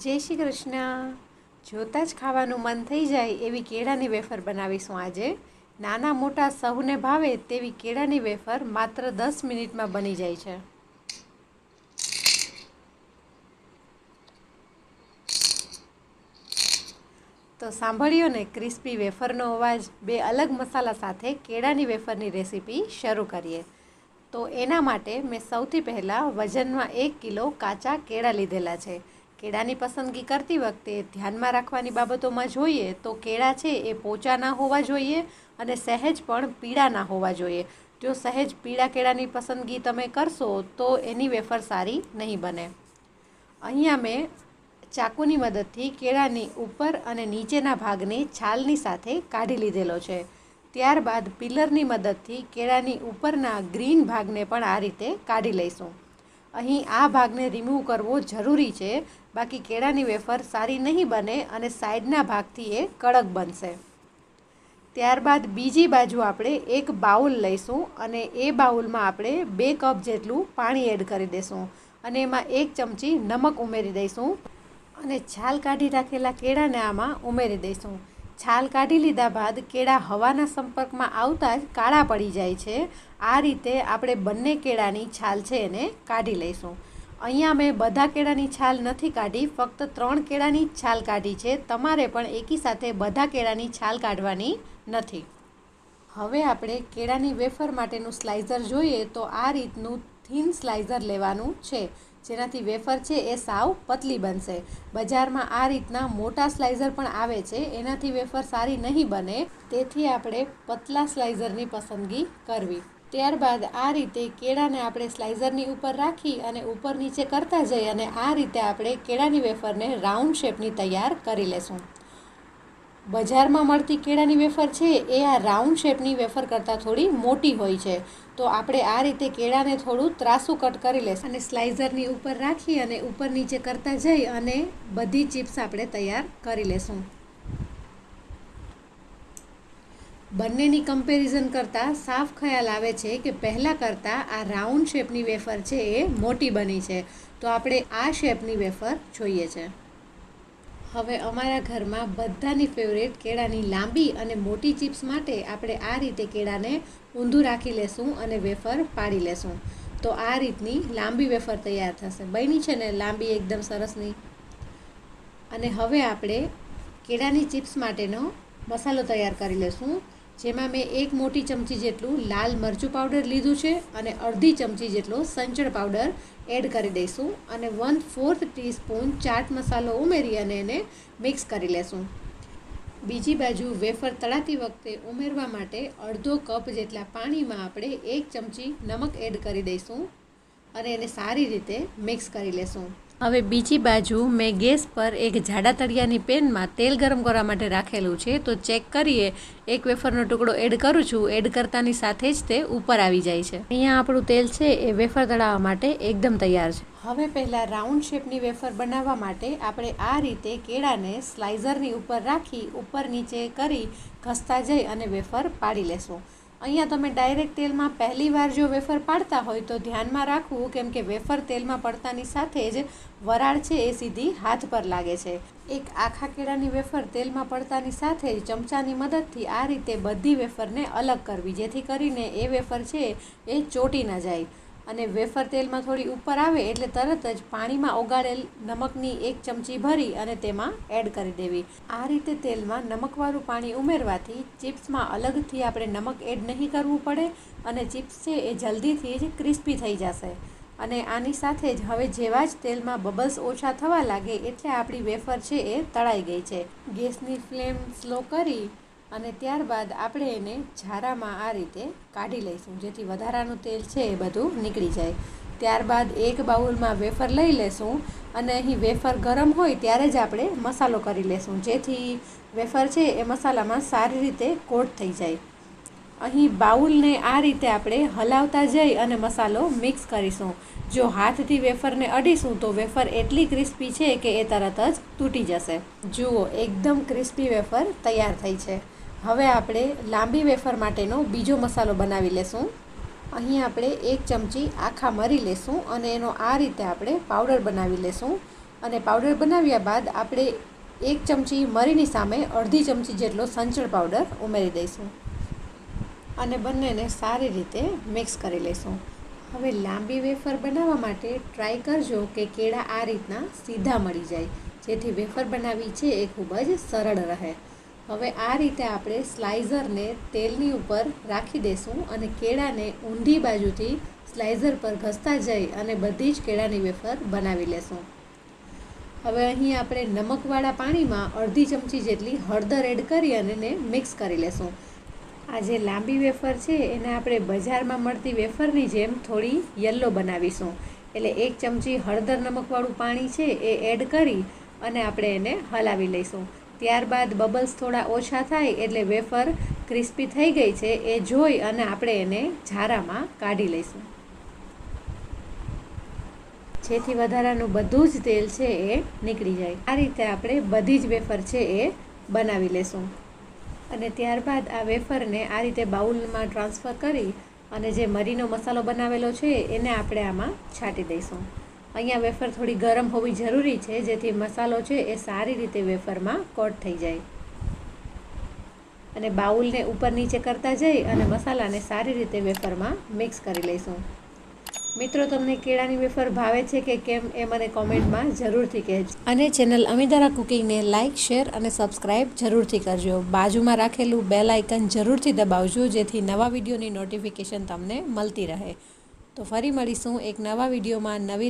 જય શ્રી કૃષ્ણ. જોતાં જ ખાવાનું મન થઈ જાય એવી કેળાની વેફર બનાવીશું આજે. નાના મોટા સહુને ભાવે તેવી કેળાની વેફર માત્ર દસ મિનિટમાં બની જાય છે. તો સાંભળ્યો ને, ક્રિસ્પી વેફરનો અવાજ. બે અલગ મસાલા સાથે કેળાની વેફરની રેસીપી શરૂ કરીએ. તો એના માટે મેં સૌથી પહેલાં વજનમાં એક કિલો કાચા કેળા લીધેલા છે. કેળાની પસંદગી કરતી વખતે ધ્યાનમાં રાખવાની બાબતોમાં જોઈએ તો કેળા છે એ પોચા ના હોવા જોઈએ અને સહેજ પણ પીળા ના હોવા જોઈએ. જો સહેજ પીળા કેળાની પસંદગી તમે કરશો તો એની વેફર સારી નહીં બને. અહીંયા મેં ચાકુની મદદથી કેળાની ઉપર અને નીચેના ભાગને છાલની સાથે કાઢી લીધેલો છે. ત્યારબાદ પિલરની મદદથી કેળાની ઉપરના ગ્રીન ભાગને પણ આ રીતે કાઢી લઈશું. અહીં આ ભાગને રિમૂવ કરવો જરૂરી છે. બાકી કેળાની વેફર સારી નહીં બને અને સાઈડના ભાગથી એ કડક બનશે. ત્યારબાદ બીજી બાજુ આપણે એક બાઉલ લઈશું અને એ બાઉલમાં આપણે બે કપ જેટલું પાણી એડ કરી દઈશું અને એમાં એક ચમચી નમક ઉમેરી દઈશું અને છાલ કાઢી રાખેલા કેળાને આમાં ઉમેરી દઈશું. છાલ કાઢી લીધા બાદ કેળા હવાના સંપર્કમાં આવતા જ કાળા પડી જાય છે. આ રીતે આપણે બંને કેળાની છાલ છે એને કાઢી લઈશું. અહીંયા મેં બધા કેળાની છાલ નથી કાઢી, ફક્ત ત્રણ કેળાની જ છાલ કાઢી છે. તમારે પણ એકી સાથે બધા કેળાની છાલ કાઢવાની નથી. હવે આપણે કેળાની વેફર માટેનું સ્લાઇઝર જોઈએ તો આ રીતનું થીન સ્લાઇઝર લેવાનું છે. જેનાથી વેફર છે એ સાવ પતલી બનશે. બજારમાં આ રીતના મોટા સ્લાઇઝર પણ આવે છે. એનાથી વેફર સારી નહીં બને. તેથી આપણે પતલા સ્લાઇઝરની પસંદગી કરવી. ત્યારબાદ આ રીતે કેળાને આપણે સ્લાઇઝરની ઉપર રાખી અને ઉપર નીચે કરતા જઈ અને આ રીતે આપણે કેળાની વેફરને રાઉન્ડ શેપની તૈયાર કરી લેશું. બજારમાં મળતી કેળાની વેફર છે, એ આ રાઉન્ડ શેપની વેફર કરતાં થોડી મોટી હોય છે. તો આપણે આ રીતે કેળાને થોડું ત્રાસું કટ કરી લેશું. અને સ્લાઇઝરની ઉપર રાખી અને ઉપર નીચે કરતા જઈ અને બધી ચિપ્સ આપણે તૈયાર કરી લેશું. બંનેની કમ્પેરિઝન કરતાં સાફ ખ્યાલ આવે છે કે પહેલાં કરતાં આ રાઉન્ડ શેપની વેફર છે એ મોટી બની છે. તો આપણે આ શેપની વેફર જોઈએ છે. હવે અમારા ઘરમાં બધાની ફેવરેટ કેળાની લાંબી અને મોટી ચિપ્સ માટે આપણે આ રીતે કેળાને ઊંધું રાખી લેશું અને વેફર પાડી લેશું. તો આ રીતની લાંબી વેફર તૈયાર થશે. બની છે ને લાંબી એકદમ સરસની અને હવે આપણે કેળાની ચિપ્સ માટેનો મસાલો તૈયાર કરી લેશું. જેમાં મેં એક મોટી ચમચી જેટલું લાલ મરચું પાવડર લીધું છે અને અડધી ચમચી જેટલો સંચળ પાવડર એડ કરી દઈશું અને વન ફોર્થ ટીસ્પૂન ચાટ મસાલો ઉમેરી અને એને મિક્સ કરી લેશું. બીજી બાજુ વેફર તળાતી વખતે ઉમેરવા માટે અડધો કપ જેટલા પાણીમાં આપણે એક ચમચી નમક એડ કરી દઈશું અને એને સારી રીતે મિક્સ કરી લેશું. હવે બીજી બાજુ મેં ગેસ પર એક જાડા તળિયાની પેનમાં તેલ ગરમ કરવા માટે રાખેલું છે, તો ચેક કરીએ. એક વેફરનો ટુકડો એડ કરું છું, એડ કરતાની સાથે જ તે ઉપર આવી જાય છે. અહીંયા આપણું તેલ છે એ વેફર તળાવવા માટે એકદમ તૈયાર છે. હવે પહેલાં રાઉન્ડ શેપની વેફર બનાવવા માટે આપણે આ રીતે કેળાને સ્લાઇઝરની ઉપર રાખી, ઉપર નીચે કરી, ઘસતા જઈ અને વેફર પાડી લેશું. અહીંયા તમે ડાયરેક્ટ તેલમાં પહેલી વાર જો વેફર પાડતા હોય તો ધ્યાનમાં રાખવું, કેમ કે વેફર તેલમાં પડતાની સાથે જ વરાળ છે એ સીધી હાથ પર લાગે છે. એક આખા કેળાની વેફર તેલમાં પડતાની સાથે જ ચમચાની મદદથી આ રીતે બધી વેફરને અલગ કરવી, જેથી કરીને એ વેફર છે એ ચોટી ન જાય. અને વેફર તેલમાં થોડી ઉપર આવે એટલે તરત જ પાણીમાં ઓગાળેલ નમકની એક ચમચી ભરી અને તેમાં એડ કરી દેવી. આ રીતે તેલમાં નમકવાળું પાણી ઉમેરવાથી ચિપ્સમાં અલગથી આપણે નમક એડ નહીં કરવું પડે અને ચિપ્સ છે એ જલ્દીથી જ ક્રિસ્પી થઈ જશે. અને આની સાથે જ હવે જેવા જ તેલમાં બબલ્સ ઓછા થવા લાગે એટલે આપણી વેફર છે એ તળાઈ ગઈ છે. ગેસની ફ્લેમ સ્લો કરી અને ત્યારબાદ આપણે એને ઝારામાં આ રીતે કાઢી લઈશું. જેથી વધારાનું તેલ છે એ બધું નીકળી જાય. ત્યારબાદ એક બાઉલમાં વેફર લઈ લેશું અને અહીં વેફર ગરમ હોય ત્યારે જ આપણે મસાલો કરી લેશું. જેથી વેફર છે એ મસાલામાં સારી રીતે કોટ થઈ જાય. અહીં બાઉલને આ રીતે આપણે હલાવતા જઈ અને મસાલો મિક્સ કરીશું. જો હાથથી વેફરને અડીશું તો વેફર એટલી ક્રિસ્પી છે કે એ તરત જ તૂટી જશે. જુઓ, એકદમ ક્રિસ્પી વેફર તૈયાર થઈ છે. હવે આપણે લાંબી વેફર માટેનો બીજો મસાલો બનાવી લેશું. અહીં આપણે એક ચમચી આખા મરી લેશું અને એનો આ રીતે આપણે પાવડર બનાવી લેશું. અને પાવડર બનાવ્યા બાદ આપણે એક ચમચી મરીની સામે અડધી ચમચી જેટલો સંચળ પાવડર ઉમેરી દઈશું. અને બંનેને સારી રીતે મિક્સ કરી લઈશું હવે લાંબી વેફર બનાવવા માટે ટ્રાય કરજો કે કેળા આ રીતના સીધા મળી જાય. જેથી વેફર બનાવવી છે એ ખૂબ જ સરળ રહે. હવે આ રીતે આપણે સ્લાઇઝરને તેલની ઉપર રાખી દઈશું અને કેળાને ઊંધી બાજુથી સ્લાઇઝર પર ઘસતા જઈ અને બધી જ કેળાની વેફર બનાવી લેશું. હવે અહીં આપણે નમકવાળા પાણીમાં અડધી ચમચી જેટલી હળદર એડ કરી અને એને મિક્સ કરી લેશું. આ જે લાંબી વેફર છે એને આપણે બજારમાં મળતી વેફરની જેમ થોડી યલો બનાવીશું. એટલે એક ચમચી હળદર નમકવાળું પાણી છે એ એડ કરી અને આપણે એને હલાવી લઈશું. ત્યારબાદ બબલ્સ થોડા ઓછા થાય એટલે વેફર ક્રિસ્પી થઈ ગઈ છે, એ જોઈ અને આપણે એને ઝારામાં કાઢી લઈશું. જેથી વધારાનું બધું જ તેલ છે એ નીકળી જાય. આ રીતે આપણે બધી જ વેફર છે એ બનાવી લેશું. અને ત્યારબાદ આ વેફરને આ રીતે બાઉલમાં ટ્રાન્સફર કરી અને જે મરીનો મસાલો બનાવેલો છે, એને આપણે આમાં છાંટી દઈશું. અહીંયા વેફર થોડી ગરમ હોવી જરૂરી છે, જેથી મસાલો છે એ સારી રીતે વેફરમાં કોટ થઈ જાય. અને બાઉલને ઉપર નીચે કરતા જઈ અને મસાલાને સારી રીતે વેફરમાં મિક્સ કરી લઈશું. મિત્રો, તમને કેળાની વેફર ભાવે છે કે કેમ એ મને કોમેન્ટમાં જરૂરથી કહેજો. અને ચેનલ અમિતારા કુકિંગને લાઇક શેર અને સબસ્ક્રાઇબ જરૂરથી કરજો. બાજુમાં રાખેલું બેલ આઇકન જરૂરથી દબાવજો, જેથી નવા વિડીયોની નોટિફિકેશન તમને મળતી રહે. તો ફરી મળીશું એક નવા વિડીયોમાં નવી